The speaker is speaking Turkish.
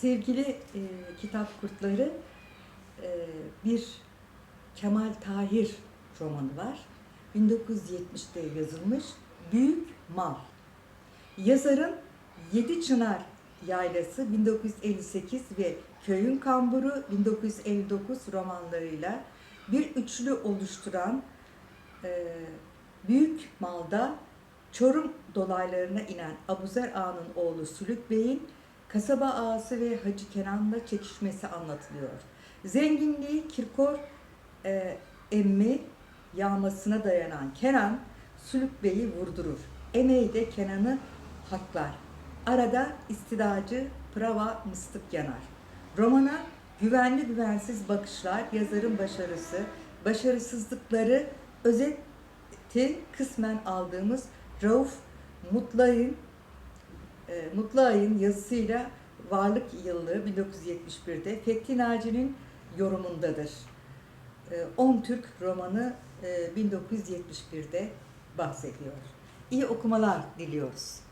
Sevgili e, kitap kurtları, e, bir Kemal Tahir romanı var. 1970'te yazılmış Büyük Mal. Yazarın Yedi Çınar Yaylası 1958 ve Köyün Kamburu 1959 romanlarıyla bir üçlü oluşturan e, Büyük Mal'da Çorum dolaylarına inen Abuzer Ağa'nın oğlu Sülük Bey'in kasaba ağası ve Hacı Kenan'la çekişmesi anlatılıyor. Zenginliği Kirkor e, emmi yağmasına dayanan Kenan Sülük Bey'i vurdurur. Emeği de Kenan'ı haklar. Arada istidacı Prava mıstık yanar. Romana güvenli güvensiz bakışlar, yazarın başarısı, başarısızlıkları, özeti kısmen aldığımız Rauf Mutlay'ın e, Mutlay'ın yazısıyla Varlık Yıllığı 1971'de Fethi Naci'nin yorumundadır. E, 10 Türk romanı e, 1971'de bahsediyor. İyi okumalar diliyoruz.